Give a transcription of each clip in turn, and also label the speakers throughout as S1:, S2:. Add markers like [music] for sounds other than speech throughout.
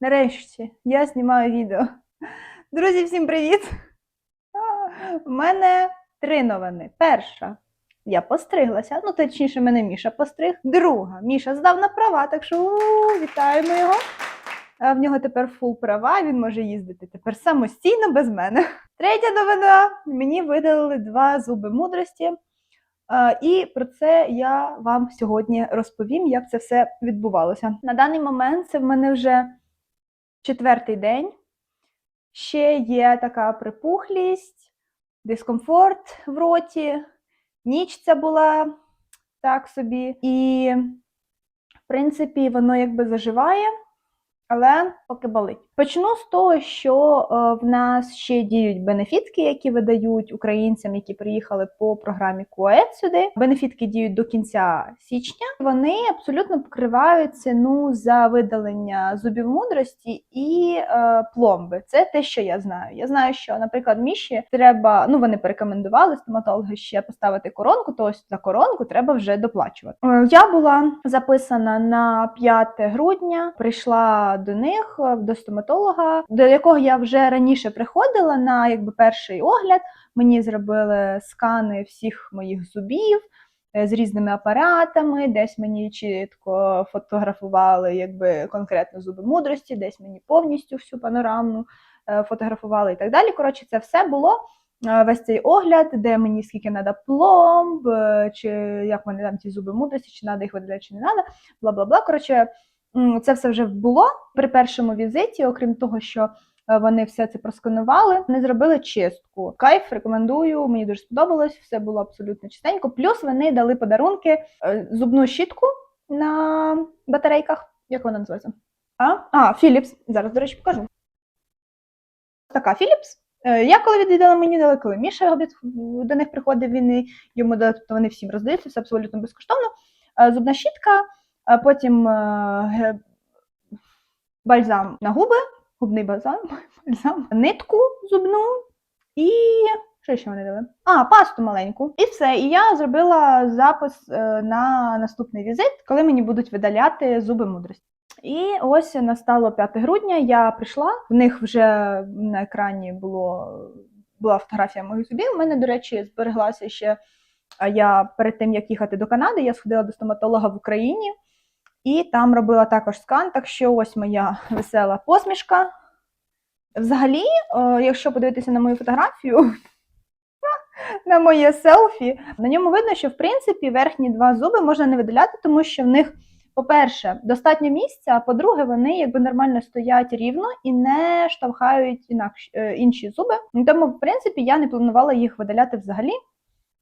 S1: Нарешті я знімаю відео. Друзі, всім привіт! У мене три новини. Перша. Я постриглася, ну точніше, мене Міша постриг. Друга, Міша здав на права, так що у, вітаємо його. В нього тепер фул права, він може їздити тепер самостійно без мене. Третя новина: мені видалили два зуби мудрості. І про це я вам сьогодні розповім, як це все відбувалося. На даний момент це в мене вже четвертий день. Ще є така припухлість, дискомфорт в роті. Ніч ця була так собі. І, в принципі, воно якби заживає, але поки болить. Почну з того, що е, в нас ще діють бенефітки, які видають українцям, які приїхали по програмі КУАЕД сюди. Бенефітки діють до кінця січня. Вони абсолютно покривають ціну за видалення зубів мудрості і е, пломби. Це те, що я знаю. Я знаю, що, наприклад, міші треба, ну вони порекомендували стоматологи ще поставити коронку, то ось за коронку треба вже доплачувати. Е, Я була записана на 5 грудня, прийшла до них е, до стоматолога, до якого я вже раніше приходила на якби перший огляд. Мені зробили скани всіх моїх зубів е, з різними апаратами, десь мені чітко фотографували якби конкретно зуби мудрості, десь мені повністю всю панорамну е, фотографували і так далі. Коротше, це все було. Весь цей огляд, де мені скільки треба пломб, чи як вони там ці зуби мудрості, чи треба їх видаляти, чи не треба, бла бла бла. Коротше, це все вже було при першому візиті, окрім того, що е, вони все це просканували, вони зробили чистку. Кайф, рекомендую, мені дуже сподобалось, все було абсолютно чистенько. Плюс вони дали подарунки е, зубну щітку на батарейках. Як вона називається? А, а Philips. Зараз, до речі, покажу. Така Philips. Е, Я коли відвідала, мені дали, коли Міша до них приходив, він йому дали, тобто вони всім роздаються, все абсолютно безкоштовно. Зубна щітка, потім е, бальзам на губи, губний бальзам, [laughs] бальзам, нитку зубну і. Що ще вони дали? А, пасту маленьку. І все. І я зробила запис е, на наступний візит, коли мені будуть видаляти зуби мудрості. І ось настало 5 грудня. Я прийшла. В них вже на екрані було була фотографія моїх зубів. У мене, до речі, збереглася ще. Я перед тим як їхати до Канади, я сходила до стоматолога в Україні і там робила також скан. Так що ось моя весела посмішка. Взагалі, е, якщо подивитися на мою фотографію, [laughs] на моє селфі, на ньому видно, що в принципі верхні два зуби можна не видаляти, тому що в них, по-перше, достатньо місця, а по-друге, вони якби нормально стоять рівно і не штовхають інакш, е, інші зуби. Тому, в принципі, я не планувала їх видаляти взагалі,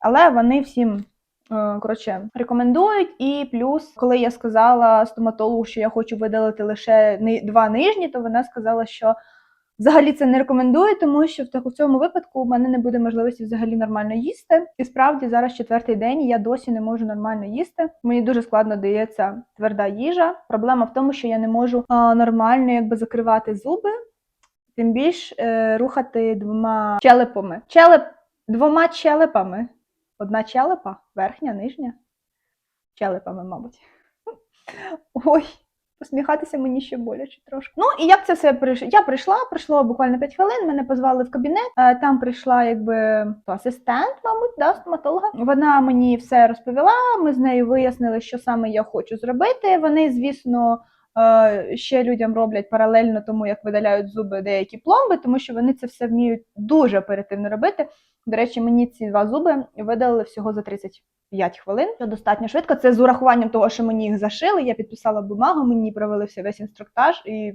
S1: але вони всім. Е, Коротше, рекомендують, і плюс, коли я сказала стоматологу, що я хочу видалити лише два нижні, то вона сказала, що Взагалі це не рекомендую, тому що в цьому випадку у мене не буде можливості взагалі нормально їсти. І справді зараз четвертий день, я досі не можу нормально їсти. Мені дуже складно дається тверда їжа. Проблема в тому, що я не можу а, нормально якби закривати зуби, тим більш е, рухати двома челепами. Челеп двома челепами. Одна челепа, верхня, нижня. Челепами, мабуть. Ой. Посміхатися мені ще боляче трошки. Ну і як це все прийшло? Я прийшла, пройшло буквально 5 хвилин. Мене позвали в кабінет. е, Там прийшла якби асистент, мабуть, да, стоматолога. Вона мені все розповіла. Ми з нею вияснили, що саме я хочу зробити. Вони, звісно. е, Ще людям роблять паралельно тому, як видаляють зуби деякі пломби, тому що вони це все вміють дуже оперативно робити. До речі, мені ці два зуби видалили всього за 35 хвилин, що достатньо швидко. Це з урахуванням того, що мені їх зашили. Я підписала бумагу, мені провели весь інструктаж і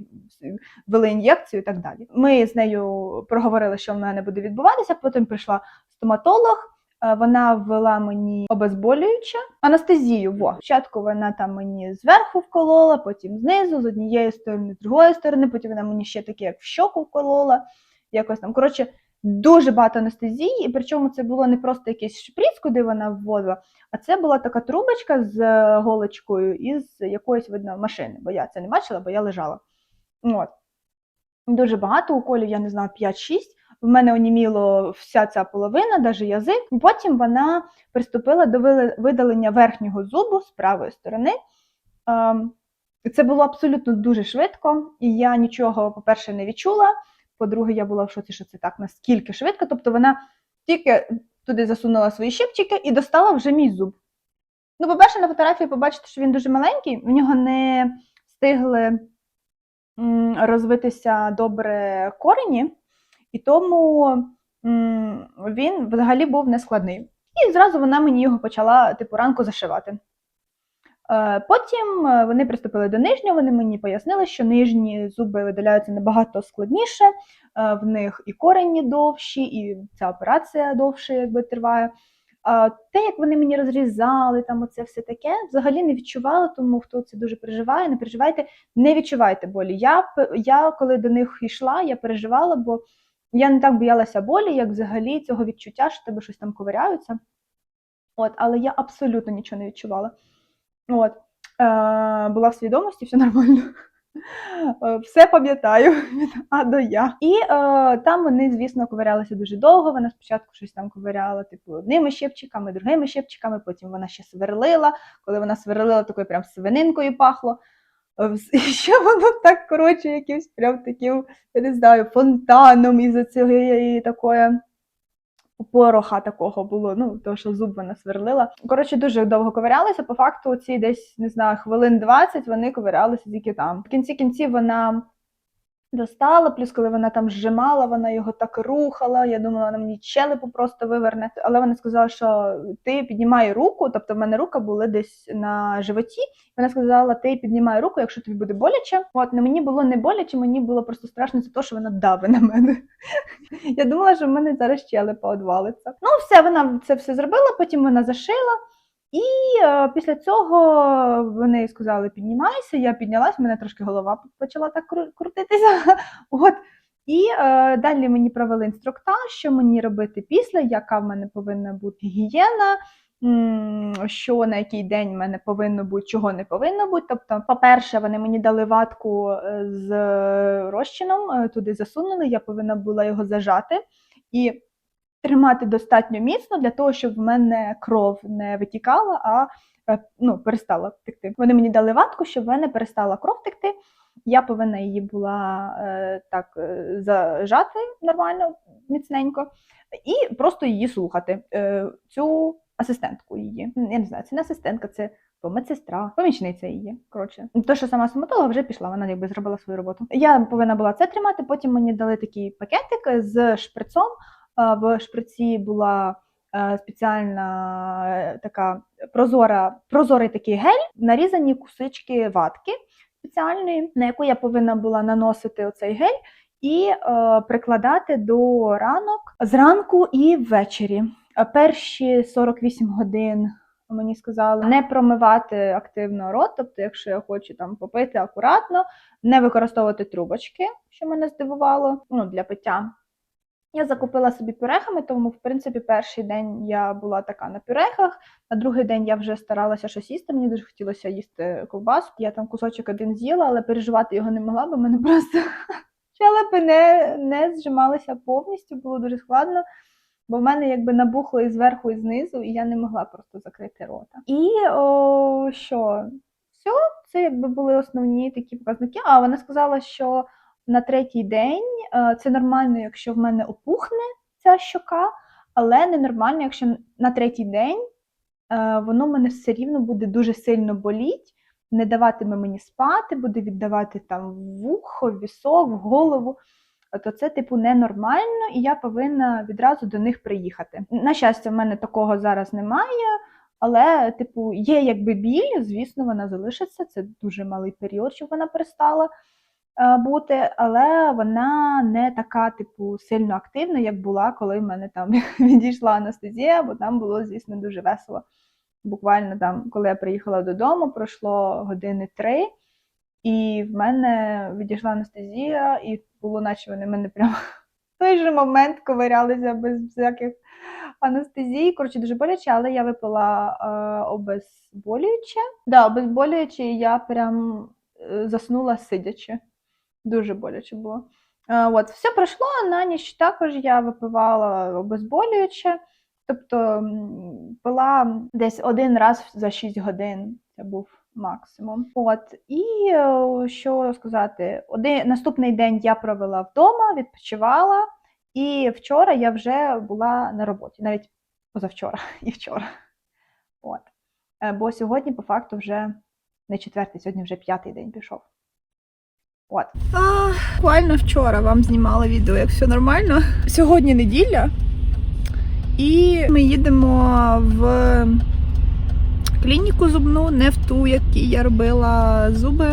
S1: ввели ін'єкцію і так далі. Ми з нею проговорили, що в мене буде відбуватися. Потім прийшла стоматолог. е, Вона ввела мені обезболююче анестезію. Во спочатку вона там мені зверху вколола, потім знизу, з однієї сторони, з другої сторони. Потім вона мені ще таке, як в щоку вколола. Якось там коротше дуже багато анестезії, і причому це було не просто якийсь шприц, куди вона вводила, а це була така трубочка з е, голочкою із якоїсь видно машини, бо я це не бачила, бо я лежала. От. Дуже багато уколів, я не знаю, 5-6. В мене оніміло вся ця половина, навіть язик. Потім вона приступила до видалення верхнього зубу з правої сторони. Ем, Це було абсолютно дуже швидко, і я нічого, по-перше, не відчула. По-друге, я була в шоці, що це так наскільки швидко. Тобто вона тільки туди засунула свої щипчики і достала вже мій зуб. Ну, по-перше, на фотографії побачите, що він дуже маленький, в нього не встигли розвитися добре корені, і тому він взагалі був нескладний. І зразу вона мені його почала типу ранку зашивати. Е, Потім е, вони приступили до нижнього, вони мені пояснили, що нижні зуби видаляються набагато складніше, е, в них і корені довші, і ця операція довше якби триває. А те, як вони мені розрізали, там оце все таке, взагалі не відчувала, тому хто це дуже переживає, не переживайте, не відчувайте болі. Я, я коли до них йшла, я переживала, бо я не так боялася болі, як взагалі цього відчуття, що тебе щось там ковиряються. От, але я абсолютно нічого не відчувала. От, е, була в свідомості, все [laughs] нормально. Е, Все пам'ятаю від [laughs] А до Я. І е, там вони, звісно, ковирялися дуже довго. Вона спочатку щось там ковиряла, типу, одними щепчиками, другими щепчиками, потім вона ще сверлила. Коли вона сверлила, такою прям свининкою пахло. Е, [laughs] І ще воно так, коротше, якимсь прям таким, я не знаю, фонтаном із цієї такої пороха такого було, ну, то, що зуб вона сверлила. Коротше, дуже довго ковирялися. По факту, ці десь, не знаю, хвилин 20 вони ковирялися тільки там. В кінці кінців вона достала, плюс коли вона там зжимала, вона його так рухала. Я думала, вона мені челепу просто виверне. Але вона сказала, що ти піднімай руку, тобто в мене рука була десь на животі. Вона сказала, ти піднімай руку, якщо тобі буде боляче. От не мені було не боляче, мені було просто страшно за те, що вона дави на мене. [laughs] Я думала, що в мене зараз щелепа одвалиться. Ну, все, вона це все зробила, потім вона зашила. І е, після цього вони сказали: піднімайся. Я піднялась, мене трошки голова почала так крутитися. [laughs] От. І е, далі мені провели інструктаж, що мені робити після, яка в мене повинна бути гігієна, що на який день в мене повинно бути, чого не повинно бути. Тобто, по-перше, вони мені дали ватку е, з розчином, е, туди засунули, я повинна була його зажати і тримати достатньо міцно для того, щоб в мене кров не витікала, а е, ну, перестала текти. Вони мені дали ватку, щоб в мене перестала кров текти. Я повинна її була е, так е, зажати нормально, міцненько, і просто її слухати. Е, цю асистентку її. Я не знаю, це не асистентка, це то медсестра, помічниця її. Коротше, то, що сама стоматолога вже пішла, вона якби зробила свою роботу. Я повинна була це тримати. Потім мені дали такий пакетик з шприцом. В шприці була е, спеціальна е, така прозора, прозорий такий гель, нарізані кусочки ватки спеціальної, на яку я повинна була наносити оцей гель і е, прикладати до ранок зранку і ввечері. Перші 48 годин мені сказали не промивати активно рот, тобто, якщо я хочу там попити акуратно, не використовувати трубочки, що мене здивувало, ну для пиття. Я закупила собі пюрехами, тому, в принципі, перший день я була така на пюрехах, на другий день я вже старалася щось їсти. Мені дуже хотілося їсти ковбаску. Я там кусочок один з'їла, але переживати його не могла, бо в мене [laughs] просто щелепи не, не зжималися повністю, було дуже складно. Бо в мене якби набухло і зверху, і знизу, і я не могла просто закрити рота. І о, що? Все, це якби були основні такі показники. А вона сказала, що на третій день е, це нормально, якщо в мене опухне ця щока, але ненормально, якщо на третій день е, воно мене все рівно буде дуже сильно боліть, не даватиме мені спати, буде віддавати там вухо, вісок, голову. То це, типу, ненормально, і я повинна відразу до них приїхати. На щастя, в мене такого зараз немає, але, типу, є якби біль, звісно, вона залишиться. Це дуже малий період, щоб вона перестала бути, але вона не така, типу, сильно активна, як була, коли в мене там [laughs] відійшла анестезія, бо там було, звісно, дуже весело. Буквально там, коли я приїхала додому, пройшло години три, і в мене відійшла анестезія, і було, наче вони мене прямо [laughs] в той же момент ковирялися без всяких анестезій. Коротше, дуже боляче, але я випила е, обезболююче. Да, обезболююче, і я прям е, заснула сидячи. Дуже боляче було. Е, от, все пройшло, на ніч також я випивала обезболююче. Тобто пила десь один раз за 6 годин. Це був максимум. От і е, що сказати, один наступний день я провела вдома, відпочивала, і вчора я вже була на роботі, навіть позавчора [laughs] і вчора. От. Е, Бо сьогодні, по факту, вже не четвертий, сьогодні вже п'ятий день пішов. От. А, буквально вчора вам знімала відео, як все нормально. Сьогодні неділя, і ми їдемо в клініку зубну, не в ту, якій я робила зуби.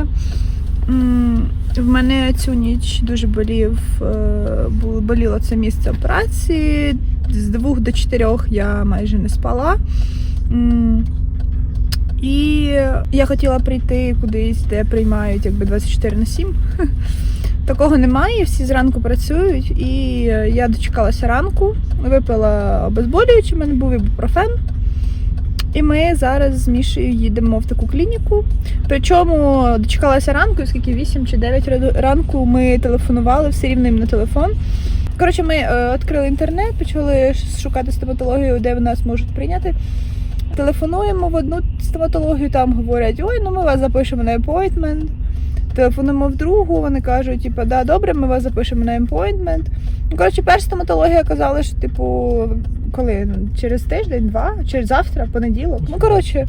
S1: В мене цю ніч дуже болів, е, боліло це місце операції. З двох до чотирьох я майже не спала. І я хотіла прийти кудись, де приймають якби 24 на 7. [laughs] Такого немає, всі зранку працюють, і я дочекалася ранку, випила обезболюючи, в мене був ібупрофен. І ми зараз з Мішею їдемо в таку клініку. Причому дочекалася ранку, оскільки 8 чи 9 ранку ми телефонували все рівно їм на телефон. Коротше, ми е, відкрили інтернет, почали шукати стоматологію, де в нас можуть прийняти. Телефонуємо в одну стоматологію, там говорять: ой, ну ми вас запишемо на appointment. Телефонуємо в другу, вони кажуть, типу, да, добре, ми вас запишемо на appointment. Ну, коротше, перша стоматологія казала, що, типу, коли? Через тиждень, два, через завтра, понеділок. Ну, коротше,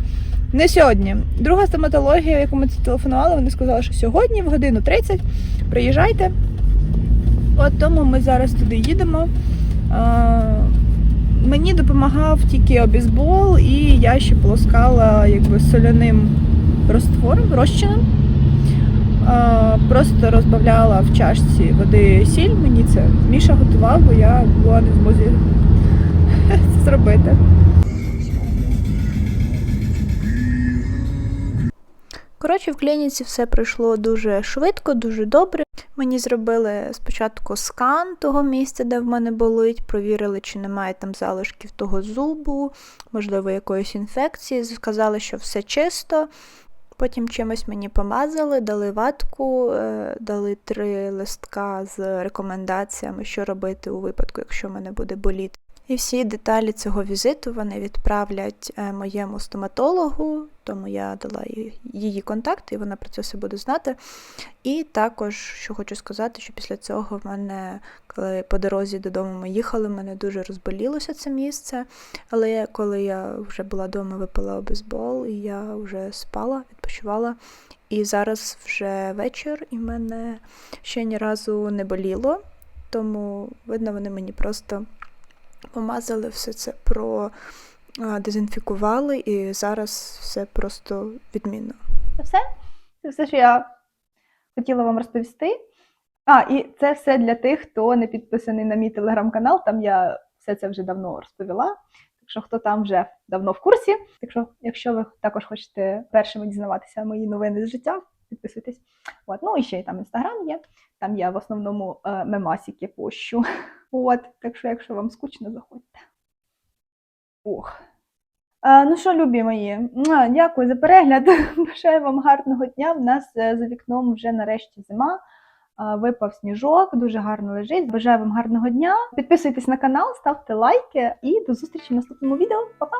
S1: не сьогодні. Друга стоматологія, яку ми телефонували, вони сказали, що сьогодні в годину 30 приїжджайте. От тому ми зараз туди їдемо. Мені допомагав тільки обізбол, і я ще полоскала якби соляним розтвором, розчином. Просто розбавляла в чашці води сіль. Мені це Міша готував, бо я була не змозі [laughs] це зробити.
S2: Коротше, в клініці все пройшло дуже швидко, дуже добре. Мені зробили спочатку скан того місця, де в мене болить, провірили, чи немає там залишків того зубу, можливо, якоїсь інфекції. Сказали, що все чисто. Потім чимось мені помазали, дали ватку, е, дали три листка з рекомендаціями, що робити у випадку, якщо мене буде боліти. І всі деталі цього візиту вони відправлять е, моєму стоматологу, тому я дала її контакт, і вона про це все буде знати. І також, що хочу сказати, що після цього в мене, коли по дорозі додому ми їхали, в мене дуже розболілося це місце. Але коли я вже була вдома, випила обезбол, і я вже спала, відпочивала. І зараз вже вечір, і мене ще ні разу не боліло, тому видно, вони мені просто помазали все це про дезінфікували, і зараз все просто відмінно.
S1: Це все? Це все, що я хотіла вам розповісти. А, і це все для тих, хто не підписаний на мій телеграм-канал. Там я все це вже давно розповіла. Так що хто там вже давно в курсі. Так що, якщо ви також хочете першими дізнаватися мої новини з життя, підписуйтесь. От. Ну і ще там інстаграм є. Там я в основному е, мемасики пощу. [laughs] От, так що, якщо вам скучно, заходьте. Ох. Е, Ну що, любі мої, дякую за перегляд. [laughs] Бажаю вам гарного дня. В нас е, за вікном вже нарешті зима. Е, Випав сніжок, дуже гарно лежить. Бажаю вам гарного дня. Підписуйтесь на канал, ставте лайки і до зустрічі в наступному відео. Па-па!